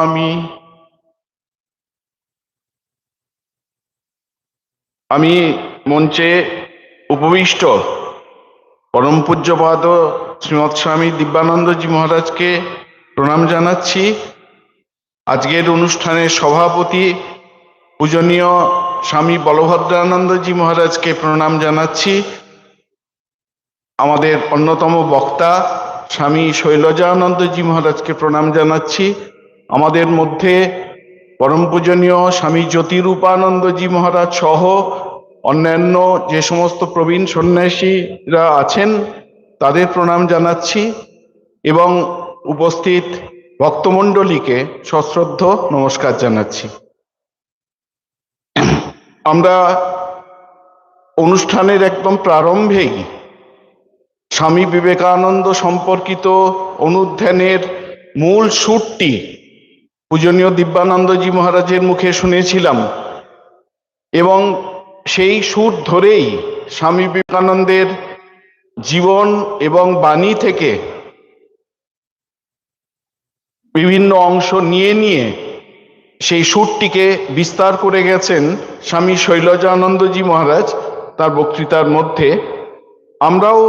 আমি আমি মঞ্চে উপবিষ্ট পরম পূজ্যপাদ শ্রীমৎ স্বামী দিব্যানন্দজি মহারাজকে প্রণাম জানাচ্ছি। আজকের অনুষ্ঠানের সভাপতি পূজনীয় স্বামী বলভদ্রানন্দজি মহারাজকে প্রণাম জানাচ্ছি। আমাদের অন্যতম বক্তা স্বামী শৈলজানন্দজি মহারাজকে প্রণাম জানাচ্ছি। আমাদের মধ্যে পরম পূজনীয় স্বামী জ্যোতিরূপানন্দজি মহারাজ সহ অন্যান্য যে সমস্ত প্রবীণ সন্ন্যাসীরা আছেন, তাদের প্রণাম জানাচ্ছি এবং উপস্থিত ভক্তমণ্ডলীকে সশ্রদ্ধ নমস্কার জানাচ্ছি। আমরা অনুষ্ঠানের একদম প্রারম্ভেই স্বামী বিবেকানন্দ সম্পর্কিত অনুধ্যানের মূল সুরটি পূজনীয় দিব্যানন্দজি মহারাজের মুখে শুনেছিলাম এবং সেই সুর ধরেই স্বামী বিবেকানন্দের জীবন এবং বাণী থেকে বিভিন্ন অংশ নিয়ে নিয়ে সেই সুরটিকে বিস্তার করে গেছেন স্বামী শৈলজানন্দজি মহারাজ তার বক্তৃতার মধ্যে। আমরাও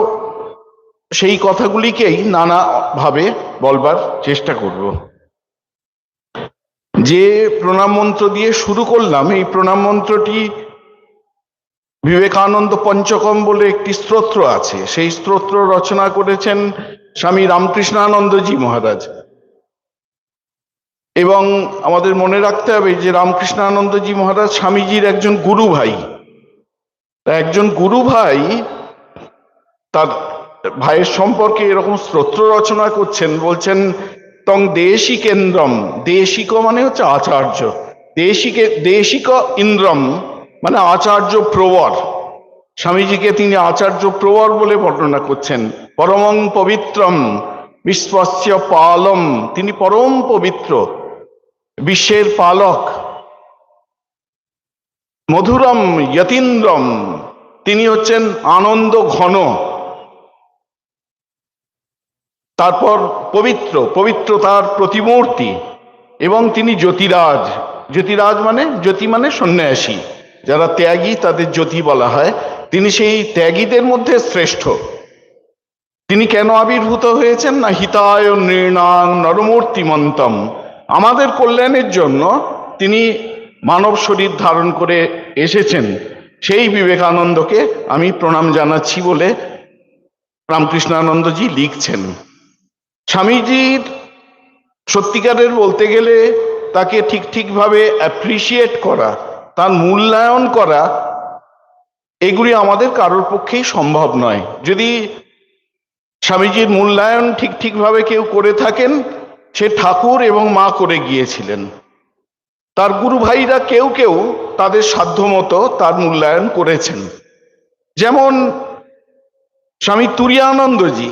সেই কথাগুলিকেই নানাভাবে বলবার চেষ্টা করব। যে প্রণাম মন্ত্র দিয়ে শুরু করলাম, এই প্রণাম মন্ত্রটি বিবেকানন্দ পঞ্চকম বলে একটি স্তোত্র আছে। সেই স্তোত্র রচনা করেছেন স্বামী রামকৃষ্ণানন্দজি মহারাজ। এবং আমাদের মনে রাখতে হবে যে রামকৃষ্ণানন্দজি মহারাজ স্বামীজির একজন গুরু ভাই। একজন গুরু ভাই তার ভাইয়ের সম্পর্কে এরকম স্তোত্র রচনা করছেন, বলছেন তং দেশি কেন্দ্রম। দেশিক মানে হচ্ছে আচার্য। দেশিকে, দেশিক ইন্দ্রম মানে আচার্য প্রবর। স্বামীজিকে তিনি আচার্য প্রবর বলে বর্ণনা করছেন। পরমং পবিত্রম, বিশ্বস্য পালম। তিনি পরম পবিত্র, বিশ্বের পালক। মধুরম, যতীন্দ্রম। তিনি হচ্ছেন আনন্দ ঘন। তারপর পবিত্র, পবিত্রতার প্রতিমূর্তি। এবং তিনি জ্যোতিরাজ। জ্যোতিরাজ মানে জ্যোতি মানে সন্ন্যাসী। যারা ত্যাগী, তাদের জ্যোতি বলা হয়। তিনি সেই ত্যাগীদের মধ্যে শ্রেষ্ঠ। তিনি কেন আবির্ভূত হয়েছেন? না হিতায় নৃণাং নরমূর্তিমন্তম। আমাদের কল্যাণের জন্য তিনি মানব শরীর ধারণ করে এসেছেন। সেই বিবেকানন্দকে আমি প্রণাম জানাচ্ছি বলে রামকৃষ্ণানন্দজি লিখছেন। স্বামীজির সত্যিকারের বলতে গেলে তাকে ঠিক ঠিকভাবে অ্যাপ্রিসিয়েট করা, তার মূল্যায়ন করা, এগুলি আমাদের কারোর পক্ষেই সম্ভব নয়। যদি স্বামীজির মূল্যায়ন ঠিক ঠিকভাবে কেউ করে থাকেন, সে ঠাকুর এবং মা করে গিয়েছিলেন। তার গুরু ভাইরা কেউ কেউ তাদের সাধ্যমতো তার মূল্যায়ন করেছেন। যেমন স্বামী তুরিয়ানন্দজি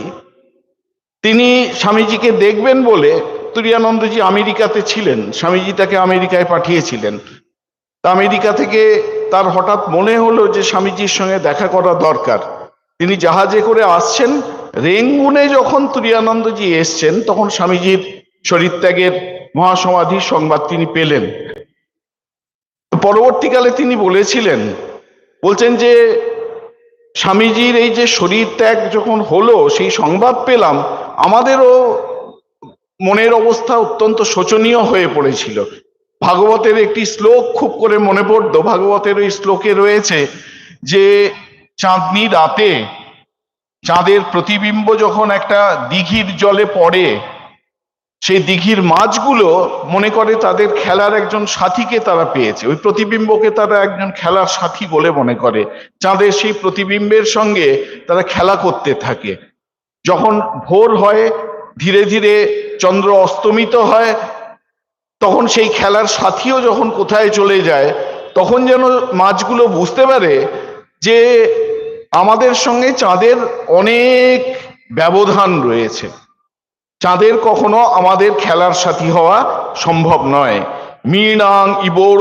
তিনি স্বামীজিকে দেখবেন বলে তুরিয়ানন্দজি আমেরিকাতে ছিলেন। স্বামীজি তাকে আমেরিকায় পাঠিয়েছিলেন। তা আমেরিকা থেকে তার হঠাৎ মনে হলো যে স্বামীজির সঙ্গে দেখা করা দরকার। তিনি জাহাজে করে আসছেন। রেঙ্গুনে যখন তুরিয়ানন্দজি এসছেন, তখন স্বামীজির শরীরত্যাগের মহাসমাধির সংবাদ তিনি পেলেন। পরবর্তীকালে তিনি বলেছিলেন, বলছেন যে স্বামীজির এই যে শরীর ত্যাগ যখন হলো, সেই সংবাদ পেলাম আমাদেরও মনের অবস্থা অত্যন্ত শোচনীয় হয়ে পড়েছিল। ভাগবতের একটি শ্লোক খুব করে মনে পড়তো। ভাগবতের ওই শ্লোকে রয়েছে যে, চাঁদনি রাতে চাঁদের প্রতিবিম্ব যখন একটা দিঘির জলে পড়ে, সেই দিঘির মাছগুলো মনে করে তাদের খেলার একজন সাথীকে তারা পেয়েছে। ওই প্রতিবিম্বকে তারা একজন খেলার সাথী বলে মনে করে। চাঁদের সেই প্রতিবিম্বের সঙ্গে তারা খেলা করতে থাকে। যখন ভোর হয়, ধীরে ধীরে চন্দ্র অস্তমিত হয়, তখন সেই খেলার সাথীও যখন কোথায় চলে যায়, তখন যেন মাছগুলো বুঝতে পারে যে আমাদের সঙ্গে চাঁদের অনেক ব্যবধান রয়েছে। চাঁদের কখনো আমাদের খেলার সাথী হওয়া সম্ভব নয়। মীনাং ইবোর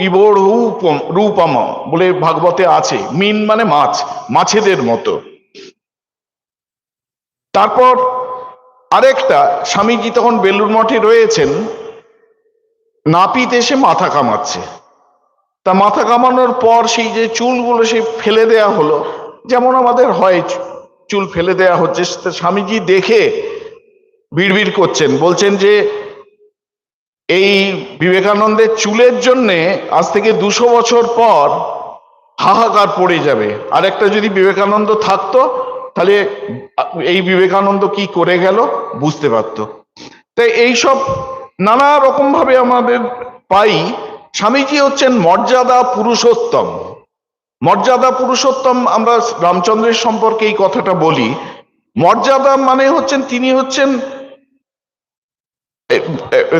ইবোর রূপম বলে ভাগবতে আছে। মিন মানে মাছ, মাছেদের মতো। তারপর আরেকটা স্বামীজি তখন বেলুর মঠে রয়েছেন। নাপিত এসে মাথা কামাচ্ছে। তা মাথা কামানোর পর সেই যে চুলগুলো সে ফেলে দেয়া হলো, যেমন আমাদের হয় চুল ফেলে দেয়া হচ্ছে স্বামীজি দেখে বিড়বিড় করছেন, বলছেন যে এই বিবেকানন্দের চুলের জন্যে আজ থেকে দুশো বছর পর হাহাকার পড়ে যাবে। আর একটা যদি বিবেকানন্দ থাকতো তাহলে এই বিবেকানন্দ কি করে গেল? বুঝতে পারতো। তাই এইসব নানা রকম ভাবে আমাদের পাই। স্বামীজি হচ্ছেন মর্যাদা পুরুষোত্তম। মর্যাদা পুরুষোত্তম আমরা রামচন্দ্রের সম্পর্কে এই কথাটা বলি। মর্যাদা মানে হচ্ছেন, তিনি হচ্ছেন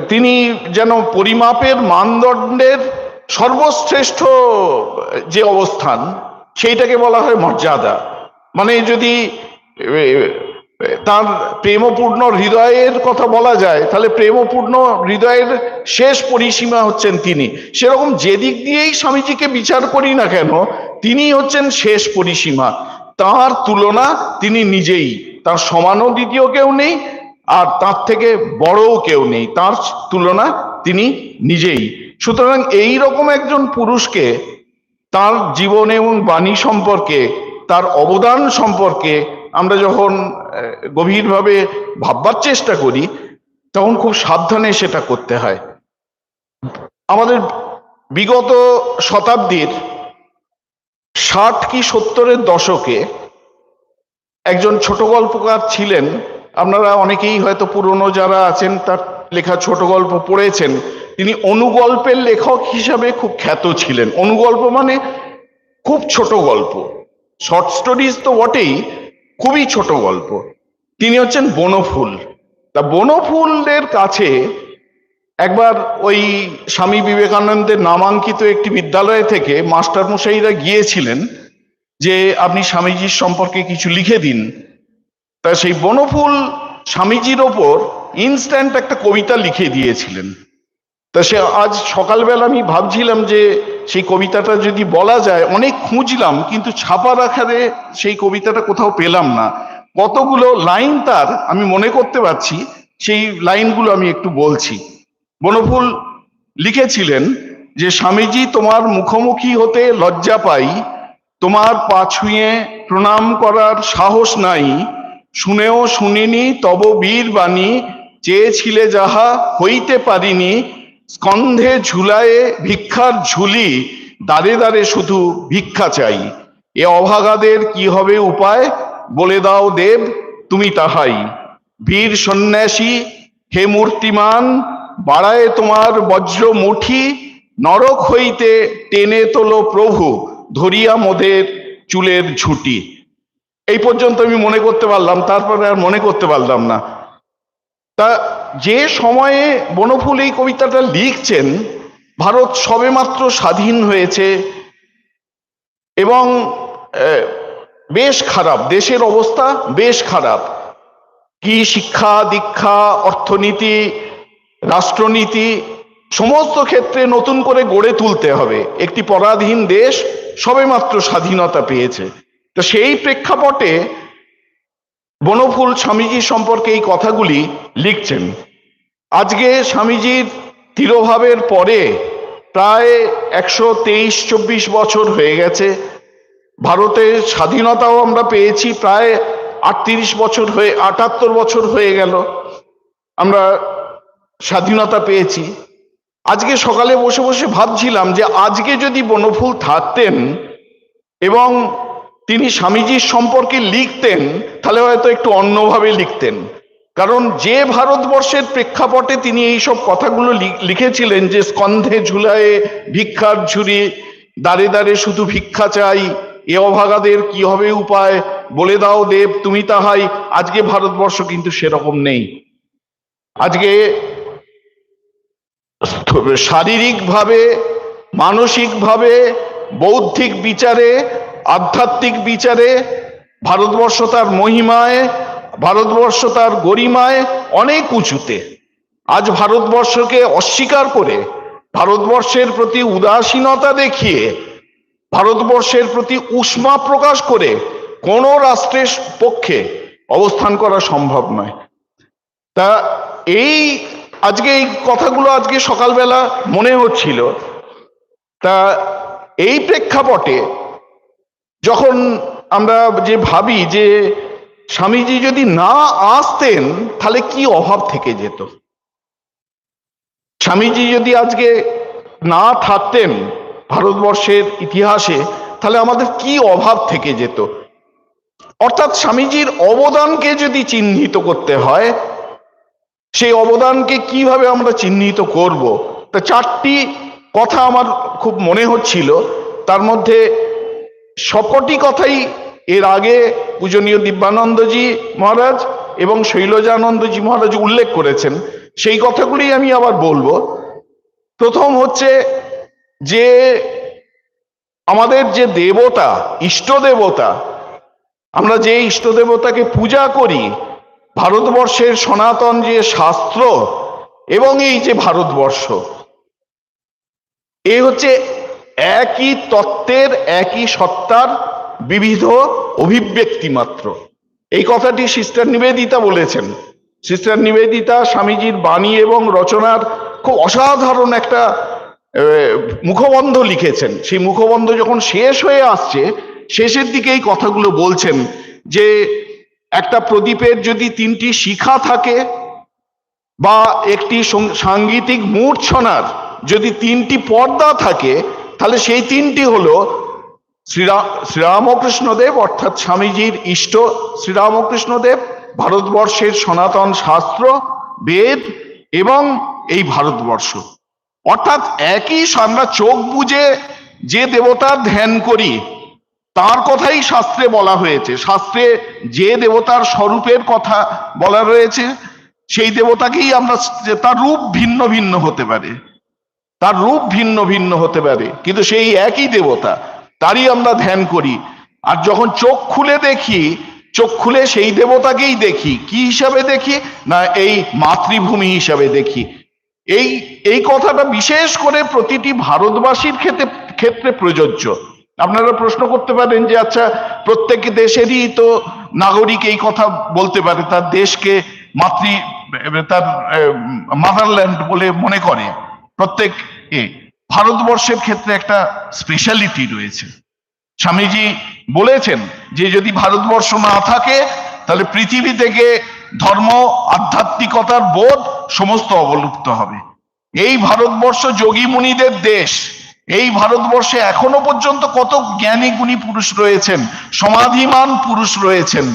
তিনি যেন পরিমাপের মানদণ্ডের সর্বশ্রেষ্ঠ যে অবস্থান, সেইটাকে বলা হয় মর্যাদা। মানে যদি তার প্রেমপূর্ণ হৃদয়ের কথা বলা যায়, তাহলে প্রেমপূর্ণ হৃদয়ের শেষ পরিসীমা হচ্ছেন তিনি। সেরকম যেদিক দিয়েই স্বামীজিকে বিচার করি না কেন তিনি হচ্ছেন শেষ পরিসীমা। তার তুলনা তিনি নিজেই। তার সমানও দ্বিতীয় কেউ নেই, আর তার থেকে বড়ও কেউ নেই। তার তুলনা তিনি নিজেই। সুতরাং এই রকম একজন পুরুষকে তার জীবন এবং বাণী সম্পর্কে তার অবদান সম্পর্কে আমরা যখন গভীরভাবে ভাববার চেষ্টা করি, তখন খুব সাবধানে সেটা করতে হয়। আমাদের বিগত শতাব্দীর ষাট কি সত্তরের দশকে একজন ছোট গল্পকার ছিলেন। আপনারা অনেকেই হয়তো পুরনো যারা আছেন, তার লেখা ছোট গল্প পড়েছেন। তিনি অনুগল্পের লেখক হিসাবে খুব খ্যাত ছিলেন। অনুগল্প মানে খুব ছোট গল্প। শর্ট স্টোরিজ তো বটেই, খুবই ছোট গল্প। তিনি হচ্ছেন বনফুল। তা বনফুলের কাছে একবার ওই স্বামী বিবেকানন্দের নামাঙ্কিত একটি বিদ্যালয় থেকে মাস্টার মশাইরা গিয়েছিলেন যে, আপনি স্বামীজির সম্পর্কে কিছু লিখে দিন। তা সেই বনফুল স্বামীজির ওপর ইনস্ট্যান্ট একটা কবিতা লিখে দিয়েছিলেন। তা সে আজ সকালবেলা আমি ভাবছিলাম যে সেই কবিতাটা যদি বলা যায়, অনেক খুঁজলাম, কিন্তু ছাপার আকারে সেই কবিতাটা কোথাও পেলাম না। কতগুলো লাইন তার আমি মনে করতে পারছি, সেই লাইনগুলো আমি একটু বলছি। বনফুল লিখেছিলেন যে, স্বামীজি, তোমার মুখোমুখি হতে লজ্জা পাই, তোমার পা ছুঁয়ে প্রণাম করার সাহস নাই, শুনেও শুনিনি তব বীর বাণী চেয়েছিলে যাহা হইতে পারিনি স্কন্ধে ঝুলায়ে ভিক্ষার ঝুলি, দাঁড়ে দাঁড়ে শুধু ভিক্ষা চাই। এ অভাগাদের কি হবে উপায়? বলে দাও দেব, তুমি তাহাই। বীর সন্ন্যাসী, হে মূর্তিমান, বাড়ায় তোমার বজ্র মুঠি নরক হইতে টেনে তোলো প্রভু, ধরিয়া মোদের চুলের ঝুটি। এই পর্যন্ত আমি মনে করতে পারলাম, তারপরে আর মনে করতে পারলাম না। তা যে সময়ে বনফুল এই কবিতাটা লিখছেন, ভারত সবেমাত্র স্বাধীন হয়েছে এবং বেশ খারাপ, দেশের অবস্থা বেশ খারাপ। কি শিক্ষা, দীক্ষা, অর্থনীতি, রাষ্ট্রনীতি, সমস্ত ক্ষেত্রে নতুন করে গড়ে তুলতে হবে। একটি পরাধীন দেশ সবেমাত্র স্বাধীনতা পেয়েছে। তো সেই প্রেক্ষাপটে বনফুল স্বামীজি সম্পর্কে এই কথাগুলি লিখছেন। আজকে স্বামীজির তিরোভাবের পরে প্রায় একশো তেইশ চব্বিশ বছর হয়ে গেছে। ভারতের স্বাধীনতাও আমরা পেয়েছি, প্রায় আটত্রিশ বছর হয়ে, আটাত্তর বছর হয়ে গেল। আমরা স্বাধীনতা পেয়েছি। আজকে সকালে বসে বসে ভাবছিলাম যে আজকে যদি বনফুল থাকতেন এবং তিনি স্বামীজির সম্পর্কে লিখতেন, তাহলে হয়তো একটু অন্যভাবে লিখতেন। কারণ যে ভারতবর্ষের প্রেক্ষাপটে তিনি এইসব কথাগুলো লিখেছিলেন যে স্কন্ধে ঝুলায়ে ভিক্ষার ঝুরি দাঁড়ে দাঁড়ে শুধু ভিক্ষা চাই, এ অভাগাদের কি হবে উপায়, বলে দাও দেব তুমি তাহাই, আজকে ভারতবর্ষ কিন্তু সেরকম নেই। আজকে শারীরিকভাবে, মানসিকভাবে, বৌদ্ধিক বিচারে আধ্যাত্মিক বিচারে, ভারতবর্ষ তার মহিমায়, ভারতবর্ষ তার গরিমায় অনেক উঁচুতে। আজ ভারতবর্ষকে অস্বীকার করে, ভারতবর্ষের প্রতি উদাসীনতা দেখিয়ে, ভারতবর্ষের প্রতি উষ্মা প্রকাশ করে কোন রাষ্ট্রের পক্ষে অবস্থান করা সম্ভব নয়। তা এই আজকে এই কথাগুলো আজকে সকালবেলা মনে হচ্ছিল। তা এই প্রেক্ষাপটে যখন আমরা যে ভাবি যে স্বামীজি যদি না আসতেন, তাহলে কি অভাব থেকে যেত? স্বামীজি যদি আজকে না থাকতেন ভারতবর্ষের ইতিহাসে, তাহলে আমাদের কি অভাব থেকে যেত? অর্থাৎ স্বামীজির অবদানকে যদি চিহ্নিত করতে হয়, সেই অবদানকে কীভাবে আমরা চিহ্নিত করব? তা চারটি কথা আমার খুব মনে হচ্ছিল। তার মধ্যে সবকটি কথাই এর আগে পূজনীয় দিব্যানন্দজি মহারাজ এবং শৈলজানন্দজি মহারাজ উল্লেখ করেছেন। সেই কথাগুলি আমি আবার বলব। প্রথম হচ্ছে যে আমাদের যে দেবতা ইষ্ট দেবতা আমরা যে ইষ্ট দেবতাকে পূজা করি, ভারতবর্ষের সনাতন যে শাস্ত্র এবং এই যে ভারতবর্ষ এই হচ্ছে একই তত্ত্বের, একই সত্তার বিবিধ অভিব্যক্তি মাত্র। এই কথাটি সিস্টার নিবেদিতা বলেছেন। সিস্টার নিবেদিতা স্বামীজির বাণী এবং রচনার খুব অসাধারণ একটা মুখবন্ধ লিখেছেন। সেই মুখবন্ধ যখন শেষ হয়ে আসছে, শেষের দিকে এই কথাগুলো বলছেন যে, একটা প্রদীপের যদি তিনটি শিখা থাকে বা একটি সাংগীতিক মূর্ছনার যদি তিনটি পর্দা থাকে তাহলে সেই তিনটি হলো শ্রীরা, শ্রীরামকৃষ্ণদেব, অর্থাৎ স্বামীজির ইষ্ট শ্রীরামকৃষ্ণদেব, ভারতবর্ষের সনাতন শাস্ত্র, বেদ এবং এই ভারতবর্ষ। অর্থাৎ একই আমরা চোখ বুঝে যে দেবতার ধ্যান করি, তার কথাই শাস্ত্রে বলা হয়েছে। শাস্ত্রে যে দেবতার স্বরূপের কথা বলা রয়েছে, সেই দেবতাকেই আমরা তার রূপ ভিন্ন ভিন্ন হতে পারে। তার রূপ ভিন্ন ভিন্ন হতে পারে, কিন্তু সেই একই দেবতা, তারই আমরা ধ্যান করি। আর যখন চোখ খুলে দেখি, চোখ খুলে সেই দেবতাকেই দেখি, কি হিসাবে দেখি? না, এই মাতৃভূমি হিসাবে দেখি। এই এই কথাটা বিশেষ করে প্রতিটি ভারতবাসীর ক্ষেত্রে ক্ষেত্রে প্রযোজ্য। আপনারা প্রশ্ন করতে পারেন যে আচ্ছা প্রত্যেক দেশেরই তো নাগরিক এই কথা বলতে পারে, তার দেশকে মাতৃ, তার মাদারল্যান্ড বলে মনে করে। প্রত্যেক ভারতবর্ষের ক্ষেত্রে একটা স্পেশালিটি রয়েছে। স্বামীজি বলেছেন যে, যদি ভারতবর্ষ না থাকে, তাহলে পৃথিবী থেকে ধর্ম, আধ্যাত্মিকতার বোধ সমস্ত অবলুপ্ত হবে। এই ভারতবর্ষ যোগী মুনিদের দেশ, এই ভারতবর্ষে এখনও পর্যন্ত কত জ্ঞানী গুণী পুরুষ রয়েছেন, সমাধিমান পুরুষ রয়েছেন।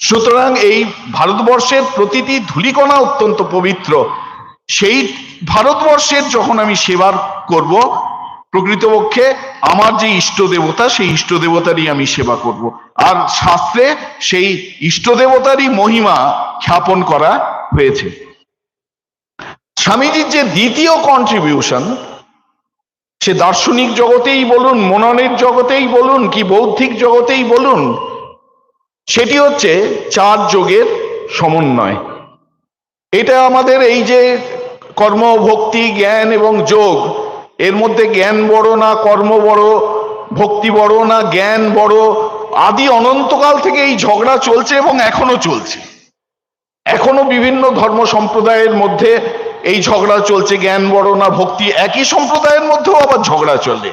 সুতরাং এই ভারতবর্ষের প্রতিটি ধূলিকণা অত্যন্ত পবিত্র। সেই ভারতবর্ষের যখন আমি সেবার করব প্রকৃতপক্ষে আমার যে ইষ্ট দেবতা, সেই ইষ্ট দেবতারই আমি সেবা করব। আর শাস্ত্রে সেই ইষ্ট দেবতারই মহিমা খ্যাপন করা হয়েছে। স্বামীজির যে দ্বিতীয় কন্ট্রিবিউশন সে দার্শনিক জগতেই বলুন, মননের জগতেই বলুন, কি বৌদ্ধিক জগতেই বলুন, সেটি হচ্ছে চার যোগের সমন্বয়। এটা আমাদের এই যে কর্ম, ভক্তি, জ্ঞান এবং যোগ। এর মধ্যে জ্ঞান বড় না কর্ম বড়, ভক্তি বড় না জ্ঞান বড়, আদি অনন্তকাল থেকে এই ঝগড়া চলছে এবং এখনও চলছে। এখনও বিভিন্ন ধর্ম সম্প্রদায়ের মধ্যে এই ঝগড়া চলছে, জ্ঞান বড় না ভক্তি, একই সম্প্রদায়ের মধ্যেও আবার ঝগড়া চলে।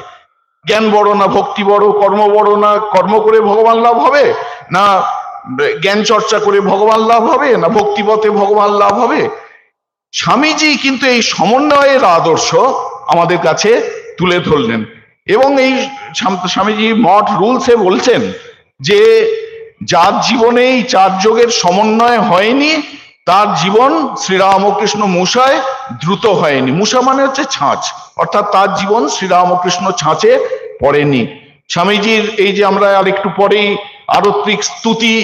জ্ঞান বড় না ভক্তি বড়, কর্ম বড় না কর্ম করে ভগবান লাভ হবে? না, জ্ঞান চর্চা করে ভগবান লাভ হবে? না ভক্তিপথে ভগবান লাভ হবে? স্বামীজি কিন্তু এই সমন্বয়ের আদর্শ আমাদের কাছে তুলে ধরলেন। এবং এই স্বামীজি মঠ রুলসে বলছেন যে, যার জীবনে এই চার যোগের সমন্বয় হয়নি, তার জীবন শ্রীরামকৃষ্ণ মূষায় দ্রুত হয়নি। মূষা মানে হচ্ছে ছাঁচ, অর্থাৎ তার জীবন শ্রীরামকৃষ্ণ ছাঁচে পড়েনি। স্বামীজির এই যে আমরা আর একটু পরেই আরত্রিক স্তুতি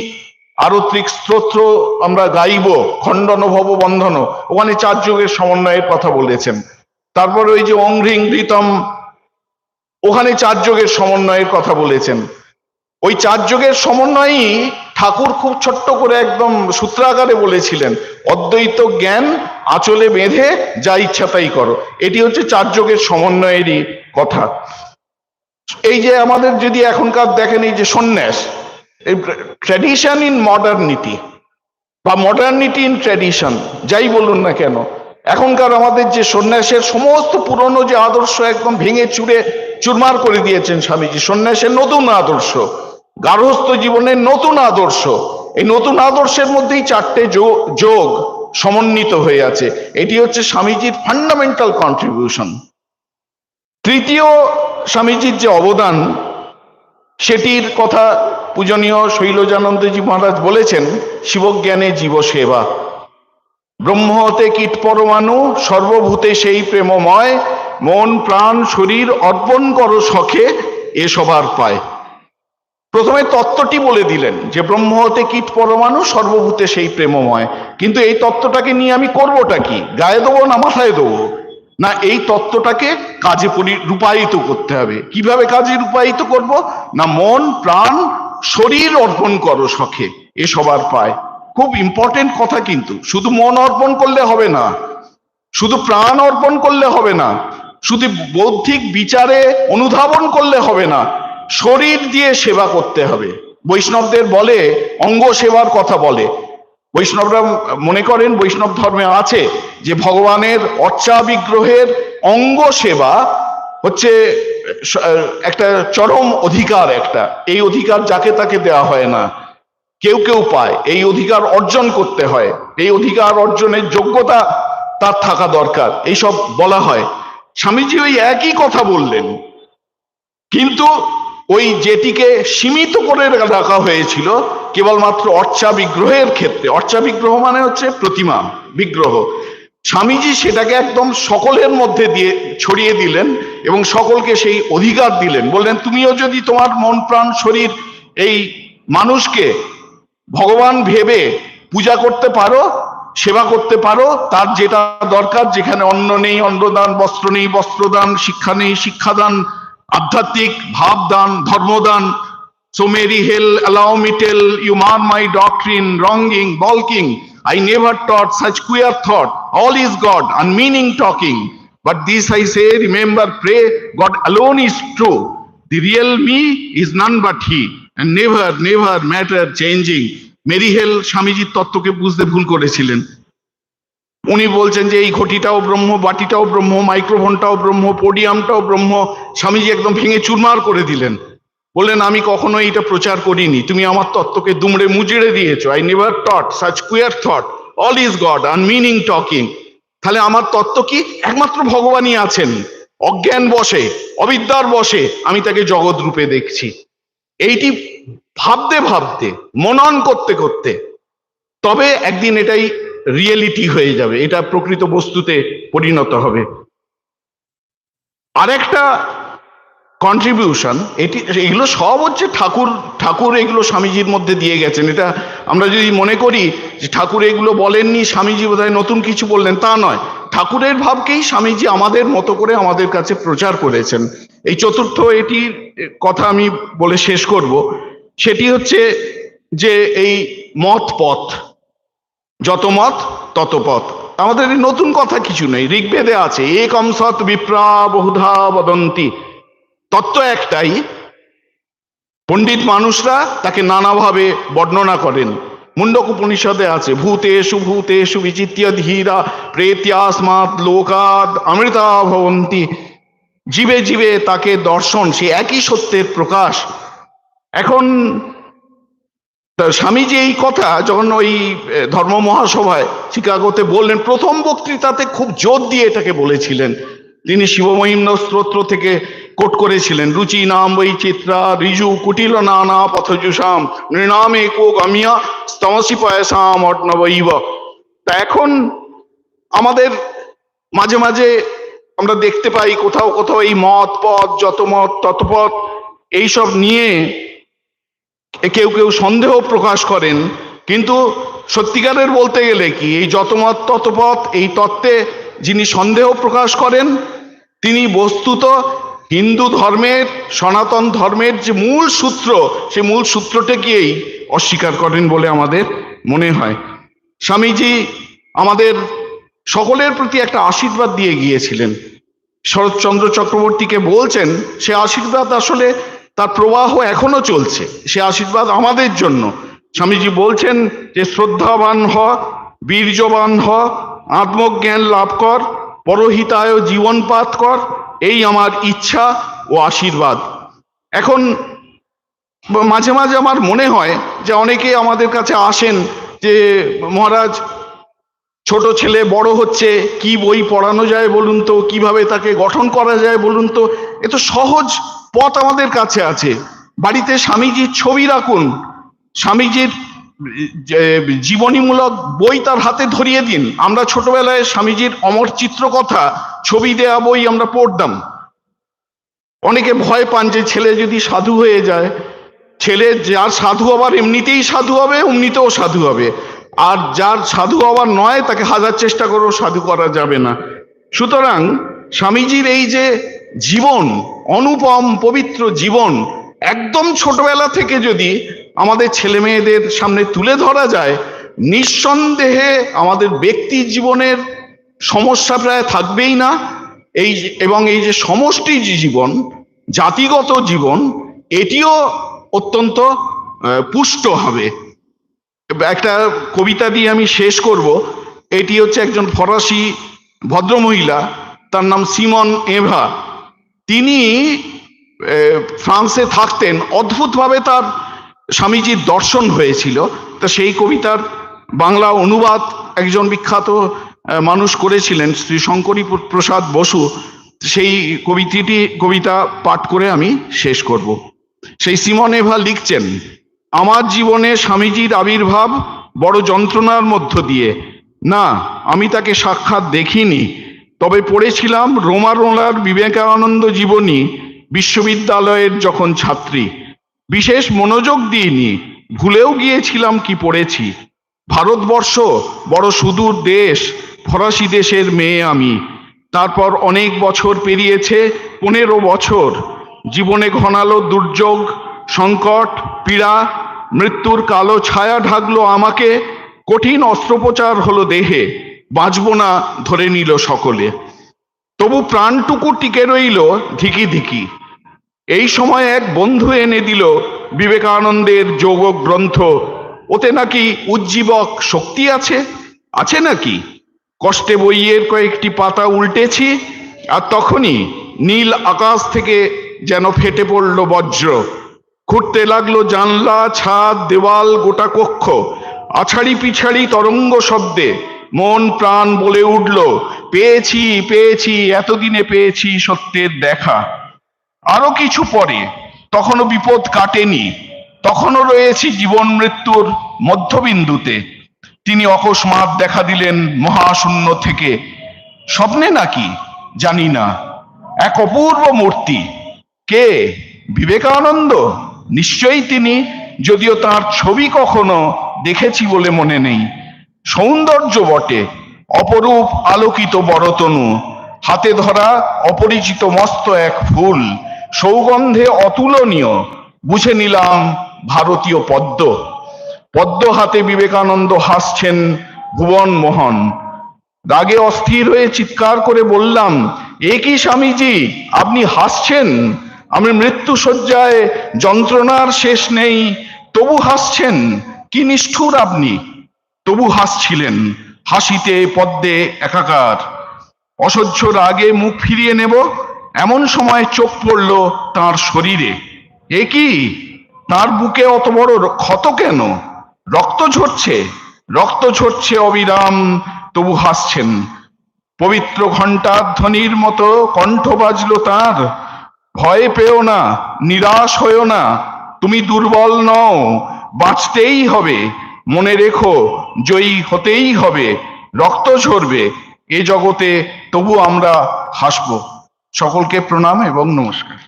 আরত্রিক স্তোত্র আমরা গাইব খণ্ডন ভব বন্ধন। ওখানে চার যুগের সমন্বয়ের কথা বলেছেন। তারপরে ওই যে অংঘ্রিং ঘৃতম ওখানে চার যোগের সমন্বয়ের কথা বলেছেন। ওই চার যোগের সমন্বয়ই ঠাকুর খুব ছোট্ট করে একদম সূত্রাকারে বলেছিলেন, অদ্বৈত জ্ঞান আঁচলে বেঁধে যা ইচ্ছা তাই করো। এটি হচ্ছে চার যোগের সমন্বয়েরই কথা। এই যে আমাদের যদি এখনকার দেখেন এই যে সন্ন্যাস ট্র্যাডিশন ইন মডার্নিটি বা মডার্নিটি ইন ট্র্যাডিশন যাই বলুন না কেন, এখনকার আমাদের যে সন্ন্যাসের সমস্ত পুরনো যে আদর্শ একদম ভেঙে চুরে চুরমার করে দিয়েছেন স্বামীজি, সন্ন্যাসের নতুন আদর্শ গার্হস্থ জীবনের নতুন আদর্শ, এই নতুন আদর্শের মধ্যেই চারটে যোগ সমন্বিত হয়ে আছে। এটি হচ্ছে স্বামীজির ফান্ডামেন্টাল কন্ট্রিবিউশন তৃতীয় স্বামীজির যে অবদান, সেটির কথা পূজনীয় শৈলজানন্দজি মহারাজ বলেছেন, শিবজ্ঞানে জীব সেবা ব্রহ্ম হতে কীট পরমাণু, সর্বভূতে সেই প্রেমময়। মন, প্রাণ, শরীর, অর্পণ করো শখে, এ সবার পায়। প্রথমে তত্ত্বটি বলে দিলেন যে ব্রহ্ম হতে কীট পরমাণু, সর্বভূতে সেই প্রেমময়। কিন্তু এই তত্ত্বটাকে নিয়ে আমি করবোটা কি? গায়ে দেবো না মাথায় দেবো? না, এই তত্ত্বটাকে কাজে রূপায়িত করতে হবে। কীভাবে কাজে রূপায়িত করব? না, মন, প্রাণ শরীর অর্পণ করো শখে এ সবার পায়। খুব ইম্পর্টেন্ট কথা কিন্তু, শুধু মন অর্পণ করলে হবে না, শুধু প্রাণ অর্পণ করলে হবে না, শুধু বৌদ্ধিক বিচারে অনুধাবন করলে হবে না, শরীর দিয়ে সেবা করতে হবে। বৈষ্ণবদের বলে, অঙ্গ সেবার কথা বলে। বৈষ্ণবরা মনে করেন, বৈষ্ণব ধর্মে আছে যে ভগবানের অর্চা বিগ্রহের অঙ্গ সেবা হচ্ছে একটা চরম অধিকার একটা। এই অধিকার যাকে তাকে দেওয়া হয় না, কেউ কেউ পায়। এই অধিকার অর্জন করতে হয়। এই অধিকার অর্জনের যোগ্যতা তার থাকা দরকার। এইসব বলা হয়। স্বামীজি ওই একই কথা বললেন। কিন্তু ওই যেটিকে সীমিত করে রাখা হয়েছিল, কেবলমাত্র অর্চা বিগ্রহের ক্ষেত্রে। অর্চা বিগ্রহ মানে হচ্ছে প্রতিমা, বিগ্রহ। স্বামীজি সেটাকে একদম সকলের মধ্যে দিয়ে ছড়িয়ে দিলেন। এবং সকলকে সেই অধিকার দিলেন বললেন তুমিও যদি তোমার মন প্রাণ শরীর এই মানুষকে ভগবান ভেবে পূজা করতে পারো সেবা করতে পারো তার যেটা দরকার যেখানে অন্ন নেই অন্নদান বস্ত্র নেই বস্ত্রদান শিক্ষা নেই শিক্ষাদান আধ্যাত্মিক ভাবদান ধর্মদান So Mary Hill, allow me tell you mar my doctrine, wronging, balking. I never taught such queer thought. All is God, talking. But this I say, remember, pray, God alone is true. The real me is none but He, and never, never matter changing. Mary Hale স্বামীজির তত্ত্বকে বুঝতে ভুল করেছিলেন। উনি বলছেন যে এই ঘটিটাও ব্রহ্ম বাটিটাও ব্রহ্ম মাইক্রোফোনটাও ব্রহ্ম পোডিয়ামটাও ব্রহ্ম স্বামীজি একদম ভেঙে চুরমার করে দিলেন। বললেন আমি কখনো এটা প্রচার করিনি। তুমি আমার তত্ত্বকে দুমড়ে মুজড়ে দিয়েছ। I never taught such queer thought all is God unmeaning talking তাহলে আমার তত্ত্ব কি? একমাত্র ভগবানই আছেন। অজ্ঞান বসে, অবিদ্যার বসে আমি তাকে জগৎ রূপে দেখছি। এইটি ভাবতে ভাবতে, মনন করতে করতে, তবে একদিন এটাই রিয়েলিটি হয়ে যাবে। এটা প্রকৃত বস্তুতে পরিণত হবে। আরেকটা কন্ট্রিবিউশন এটি, এগুলো সব হচ্ছে ঠাকুর ঠাকুর এগুলো স্বামীজির মধ্যে দিয়ে গেছেন। এটা আমরা যদি মনে করি যে ঠাকুর এগুলো বলেননি, স্বামীজি বোধহয় নতুন কিছু বললেন, তা নয়। ঠাকুরের ভাবকেই স্বামীজি আমাদের মতো করে আমাদের কাছে প্রচার করেছেন। এই চতুর্থ এটির কথা আমি বলে শেষ করব। সেটি হচ্ছে যে এই মত পথ, যত মত, তত পথ। আমাদের নতুন কথা কিছু নেই, ঋগ্বেদে আছে, একম সৎ বিপ্রা বহুধা বদন্তি। তত্ত্ব একটাই, পণ্ডিত মানুষরা তাকে নানাভাবে বর্ণনা করেন। মুন্ডক উপনিষদে আছে, ভূতেষু ভূতেষু বিচিত্য ধীরা প্রেত্যাসমাত লোকাদ অমৃতা ভবন্তি। জীবে জীবে তাকে দর্শন, সে একই সত্যের প্রকাশ। এখন স্বামীজি এই কথা যখন ওই ধর্ম মহাসভায় শিকাগোতে বললেন, প্রথম বক্তৃতাতে খুব জোর দিয়ে এটাকে বলেছিলেন। তিনি শিবমহিম্ন স্তোত্র থেকে কোট করেছিলেন। রুচি নাম বৈচিত্রা ঋজু কুটিল নানা পথজুষাম নৃণাম একো গমিয়া, স্তমসি পয়সাম অর্ণবৈব। তা এখন আমাদের মাঝে মাঝে আমরা দেখতে পাই কোথাও কোথাও এই মত পথ, যত মত তত পথ এইসব নিয়ে কেউ কেউ সন্দেহ প্রকাশ করেন। কিন্তু সত্যিকারের বলতে গেলে কি, এই যতমত ততপথ এই তত্ত্বে যিনি সন্দেহ প্রকাশ করেন, তিনি বস্তুত হিন্দু ধর্মের, সনাতন ধর্মের যে মূল সূত্র, সেই মূল সূত্রটাকেই অস্বীকার করেন বলে আমাদের মনে হয়। স্বামীজি আমাদের সকলের প্রতি একটা আশীর্বাদ দিয়ে গিয়েছিলেন। শরৎচন্দ্র চক্রবর্তীকে বলছেন, সে আশীর্বাদ আসলে তার প্রবাহ এখনও চলছে। সে আশীর্বাদ আমাদের জন্য। স্বামীজি বলছেন যে, শ্রদ্ধাবান হ, বীর্যবান হ, আত্মজ্ঞান লাভ কর, পরহিতায় জীবনপাত কর এই আমার ইচ্ছা ও আশীর্বাদ। এখন মাঝে মাঝে আমার মনে হয় যে অনেকে আমাদের কাছে আসেন যে, মহারাজ, ছোট ছেলে বড় হচ্ছে, কি বই পড়ানো যায় বলুন তো? কীভাবে তাকে গঠন করা যায় বলুন তো? এ তো সহজ পথ আমাদের কাছে আছে। বাড়িতে স্বামীজির ছবি রাখুন। স্বামীজির জীবনীমূলক বই তার হাতে ধরিয়ে দিন। আমরা ছোটবেলায় স্বামীজির অমর চিত্রকথা, ছবি দেয়া বই আমরা পড়তাম। অনেকে ভয় পান যে ছেলে যদি সাধু হয়ে যায়, ছেলে যার সাধু হবার এমনিতেই সাধু হবে, অমনিতেও সাধু হবে। আর যার সাধু হবার নয়, তাকে হাজার চেষ্টা করেও সাধু করা যাবে না। সুতরাং স্বামীজির এই যে জীবন, অনুপম পবিত্র জীবন, একদম ছোটবেলা থেকে যদি আমাদের ছেলে মেয়েদের সামনে তুলে ধরা যায়, নিঃসন্দেহে আমাদের ব্যক্তি জীবনের সমস্যা প্রায় থাকবেই না। এই এবং এই যে সমষ্টি জীবন, জাতিগত জীবন, এটিও অত্যন্ত পুষ্ট হবে। একটা কবিতা দিয়ে আমি শেষ করব। এটি হচ্ছে একজন ফরাসি ভদ্রমহিলা, তার নাম সিমন এভা। তিনি ফ্রান্সে থাকতেন। অদ্ভুতভাবে তার স্বামীজির দর্শন হয়েছিল। তা সেই কবিতার বাংলা অনুবাদ একজন বিখ্যাত মানুষ করেছিলেন, শ্রী শঙ্করী প্রসাদ বসু। সেই কবিতাটি কবিতা পাঠ করে আমি শেষ করব। সেই সিমন এভা লিখছেন, আমার জীবনে স্বামীজির আবির্ভাব বড় যন্ত্রণার মধ্য দিয়ে। না, আমি তাকে সাক্ষাৎ দেখিনি। তবে পড়েছিলাম রোমারোলার বিবেকানন্দ জীবনী, বিশ্ববিদ্যালয়ের যখন ছাত্রী। বিশেষ মনোযোগ দিইনি। ভুলেও গিয়েছিলাম কি পড়েছি। ভারতবর্ষ বড় সুদূর দেশ, ফরাসি দেশের মেয়ে আমি। তারপর অনেক বছর পেরিয়েছে, পনেরো বছর। জীবনে ঘনালো দুর্যোগ, সংকট, পীড়া, মৃত্যুর কালো ছায়া ঢাকলো আমাকে। কঠিন অস্ত্রোপচার হলো দেহে, বাঁচব না ধরে নিল সকলে। তবু প্রাণটুকু টিকে রইল ধিকি ধিকি। এই সময় এক বন্ধু এনে দিল বিবেকানন্দের যোগ গ্রন্থ ওতে নাকি উজ্জীবক শক্তি আছে? আছে নাকি? কষ্টে বইয়ের কয়েকটি পাতা উল্টেছি, আর তখনই নীল আকাশ থেকে যেন ফেটে পড়ল বজ্র। খুঁড়তে লাগল জানলা, ছাদ, দেওয়াল, গোটা কক্ষ। আছাড়ি পিছাড়ি তরঙ্গ শব্দে মন প্রাণ বলে উঠল, পেয়েছি পেয়েছি, এতদিনে পেয়েছি সত্যের দেখা। আরও কিছু পরে, তখনও বিপদ কাটেনি। তখনও রয়েছে জীবন মৃত্যুর মধ্যবিন্দুতে। তিনি অকস্মাৎ দেখা দিলেন মহাশূন্য থেকে। স্বপ্নে নাকি? জানি না। এক অপূর্ব মূর্তি। কে? বিবেকানন্দ? নিশ্চয়ই তিনি। যদিও তার ছবি কখনো দেখেছি বলে মনে নেই। সৌন্দর্য বটে। অপরূপ আলোকিত বড়তনু। হাতে ধরা অপরিচিত মস্ত এক ফুল। সৌগন্ধে অতুলনীয়, বুঝে নিলাম ভারতীয় পদ্ম। পদ্ম হাতে বিবেকানন্দ হাসছেন ভুবন মোহন। রাগে অস্থির হয়ে চিৎকার করে বললাম, এ কি স্বামীজি, আপনি হাসছেন? আমি মৃত্যু শয্যায় যন্ত্রণার শেষ নেই, তবু হাসছেন, কি নিষ্ঠুর আপনি? তবু হাসছিলেন, হাসিতে পদ্মে একাকার। অসহ্য রাগে মুখ ফিরিয়ে নেব এমন সময় চোখ পড়ল তার শরীরে। এ কি? তার বুকে অত বড় ক্ষত কেন? রক্ত ঝরছে? রক্ত ঝরছে অবিরাম, তবু হাসছেন। পবিত্র ঘণ্টার ধ্বনির মতো কণ্ঠ বাজলো তার। ভয় পেও না, নিরাশ হয়েও না, তুমি দুর্বল নও, বাঁচতেই হবে। মনে রেখো, জয়ী হতেই হবে। রক্ত ঝরবে, এ জগতে তবু আমরা হাসব। সকলকে প্রণাম এবং নমস্কার।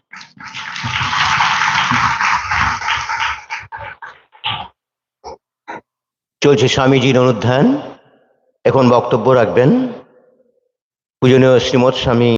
চলছে স্বামীজির অনুধ্যান। এখন বক্তব্য রাখবেন। পূজনীয় শ্রীমৎ স্বামী